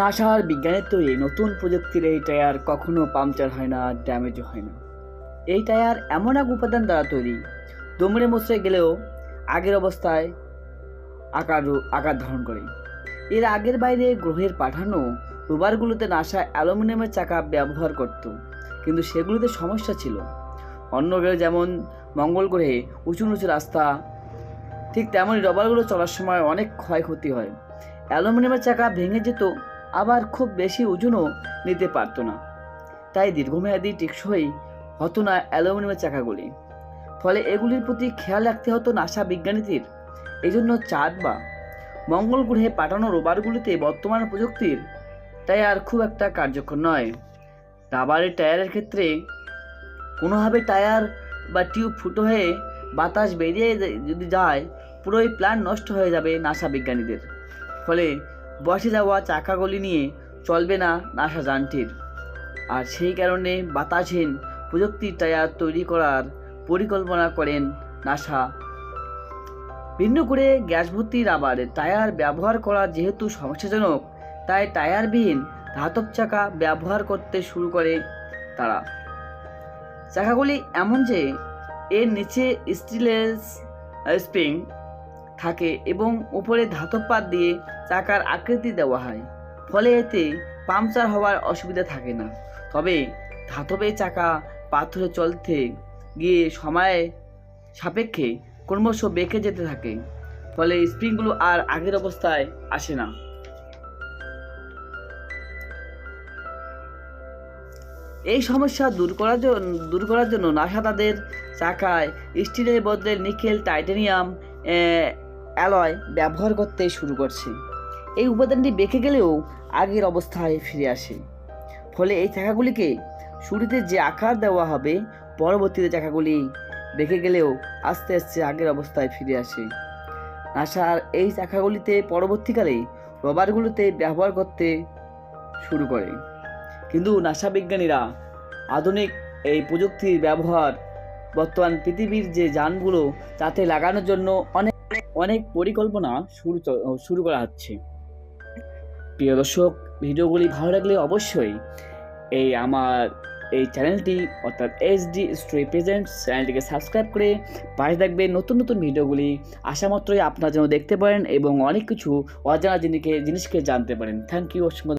নাসার বিজ্ঞানের তৈরি নতুন প্রযুক্তির এই টায়ার কখনো পাংচার হয় না ড্যামেজও হয় না। এই টায়ার এমন এক উপাদান দ্বারা তৈরি দুমড়ে মুচড়ে গেলেও আগের অবস্থায় আকার আকার ধারণ করে। এর আগের বাইরে গ্রহের পাঠানো রোভারগুলোতে নাসা অ্যালুমিনিয়ামের চাকা ব্যবহার করত, কিন্তু সেগুলোতে সমস্যা ছিল। অন্য গ্রহে যেমন মঙ্গল গ্রহে উঁচু উঁচু রাস্তা, ঠিক তেমনই রবারগুলো চলার সময় অনেক ক্ষয়ক্ষতি হয়। অ্যালুমিনিয়ামের চাকা ভেঙে যেত আবার খুব বেশি ওজনও নিতে পারতো না। তাই দীর্ঘমেয়াদী টেকসই হতো না অ্যালুমিনিয়ামের চাকাগুলি। ফলে এগুলির প্রতি খেয়াল রাখতে হতো নাসা বিজ্ঞানীদের। এই জন্য চাঁদ বা মঙ্গল গ্রহে পাঠানো রোবারগুলিতে বর্তমান প্রযুক্তির তাই আর খুব একটা কার্যকর নয়। রাবারের টায়ারের ক্ষেত্রে কোনোভাবে টায়ার বা টিউব ফুটো হয়ে বাতাস বেরিয়ে যদি যায়, পুরোই প্ল্যান নষ্ট হয়ে যাবে নাসা বিজ্ঞানীদের। ফলে বসে যাওয়া চাকাগুলি নিয়ে চলবে না নাসা যানটির আর সেই কারণে বাতাসহীন প্রযুক্তির টায়ার তৈরি করার পরিকল্পনা করেন নাসা। ভিন্ন করে গ্যাস ভর্তি রাবারের টায়ার ব্যবহার করা যেহেতু সমস্যাজনক, তাই টায়ারবিহীন ধাতব চাকা ব্যবহার করতে শুরু করে তারা। চাকাগুলি এমন যে, এর নিচে স্টিলের স্প্রিং থাকে এবং উপরে ধাতব পাত দিয়ে চাকার আকৃতি দেওয়া হয়। ফলে এতে পাংচার হওয়ার অসুবিধা থাকে না। তবে ধাতবের চাকা পাথরে চলতে গিয়ে সময় সাপেক্ষে ক্রমশ বেঁকে যেতে থাকে, ফলে স্প্রিংগুলো আর আগের অবস্থায় আসে না। এই সমস্যা দূর করার জন্য দূর করার জন্য নাসা তাদের চাকায় স্টিলের বদলে নিকেল, টাইটানিয়াম অ্যালয় ব্যবহার করতে শুরু করছে। এই উপাদানটি বেঁকে গেলেও আগের অবস্থায় ফিরে আসে। ফলে এই চাকাগুলিকে শুরুতে যে আকার দেওয়া হবে, পরবর্তীতে চাকাগুলি বেঁকে গেলেও আস্তে আস্তে আগের অবস্থায় ফিরে আসে। নাসার এই চাকাগুলিতে পরবর্তীকালে রবারগুলোতে ব্যবহার করতে শুরু করে। কিন্তু নাসা বিজ্ঞানীরা আধুনিক এই প্রযুক্তির ব্যবহার বর্তমান পৃথিবীর যে যানগুলো, তাতে লাগানোর জন্য অনেক অনেক পরিকল্পনা শুরু শুরু করা হচ্ছে। প্রিয় দর্শক, ভিডিওগুলি ভালো লাগলে অবশ্যই এই আমার এই চ্যানেলটি, অর্থাৎ এস ডি স্টোরি প্রেজেন্টস চ্যানেলটিকে সাবস্ক্রাইব করে পাশে থাকবেন নতুন নতুন ভিডিওগুলি। আসা মাত্রই আপনার জন্য দেখতে পারেন এবং অনেক কিছু অজানা জিনিসকে জিনিসকে জানতে পারেন। থ্যাংক ইউ অসংখ্য